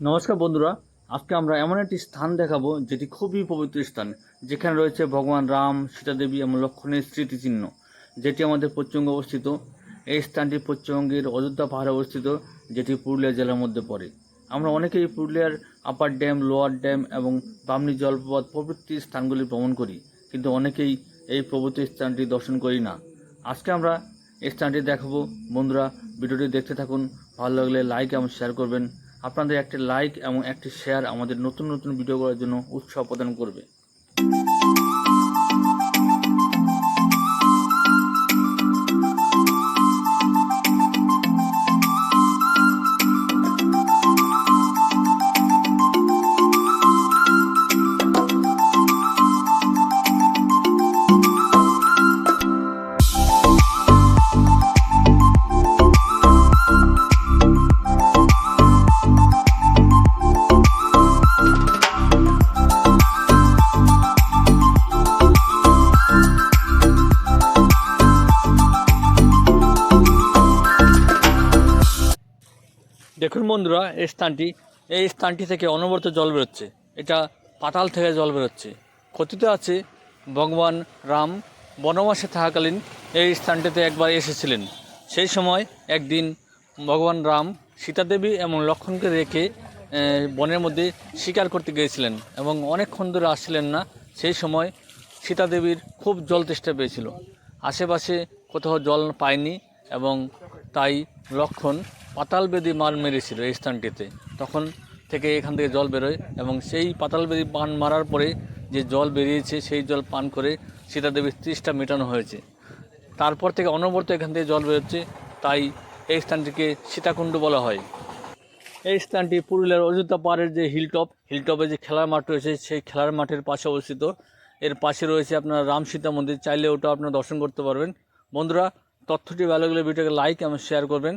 নমস্কার বন্ধুরা, আজকে আমরা এমন একটি স্থান দেখাবো যেটি খুবই পবিত্র স্থান, যেখানে রয়েছে ভগবান রাম সীতা দেবী এবং লক্ষণের স্মৃতিচিহ্ন, যেটি আমাদের পশ্চিমবঙ্গে অবস্থিত। এই স্থানটি পশ্চিমবঙ্গের অযোধ্যা পাহাড়ে অবস্থিত, যেটি পুরুলিয়া জেলার মধ্যে পড়ে। আমরা অনেকেই পুরুলিয়ার আপার ড্যাম লোয়ার ড্যাম এবং বামনি জলপ্রপাত প্রভৃতি স্থানগুলি ভ্রমণ করি, কিন্তু অনেকেই এই পবিত্র স্থানটি দর্শন করি না। আজকে আমরা এই স্থানটি দেখাবো। বন্ধুরা, ভিডিওটি দেখতে থাকুন, ভালো লাগলে লাইক এবং শেয়ার করবেন। আপনাদের একটি লাইক এবং একটি শেয়ার আমাদের নতুন নতুন ভিডিও করার জন্য উৎসাহ প্রদান করবে। দেখুন বন্ধুরা, এই স্থানটি এই স্থানটি থেকে অনবরত জল বেরোচ্ছে। এটা পাতাল থেকে জল বেরোচ্ছে। কথিত আছে, ভগবান রাম বনবাসে থাকাকালীন এই স্থানটিতে একবার এসেছিলেন। সেই সময় একদিন ভগবান রাম সীতাদেবী এবং লক্ষণকে রেখে বনের মধ্যে শিকার করতে গিয়েছিলেন এবং অনেকক্ষণ ধরে আসছিলেন না। সেই সময় সীতাদেবীর খুব জল তেষ্টা পেয়েছিল। আশেপাশে কোথাও জল পায়নি এবং তাই লক্ষণ পাতাল বেদি মার মেরেছিল এই স্থানটিতে। তখন থেকে এখান থেকে জল বেরোয় এবং সেই পাতাল বেদি পান মারার পরে যে জল বেরিয়েছে, সেই জল পান করে সীতাদেবীর তৃষ্টা মেটানো হয়েছে। তারপর থেকে অনবরত এখান থেকে জল বেরোচ্ছে, তাই এই স্থানটিকে সীতাকুণ্ড বলা হয়। এই স্থানটি পুরুলিয়ার অযোধ্যা পাহাড়ের যে হিলটপ, হিলটপে যে খেলার মাঠ রয়েছে, সেই খেলার মাঠের পাশে অবস্থিত। এর পাশে রয়েছে আপনার রাম সীতা মন্দির, চাইলে ওটা আপনারা দর্শন করতে পারবেন। বন্ধুরা, তথ্যটি ভালো লাগলে ভিডিওকে লাইক এবং শেয়ার করবেন।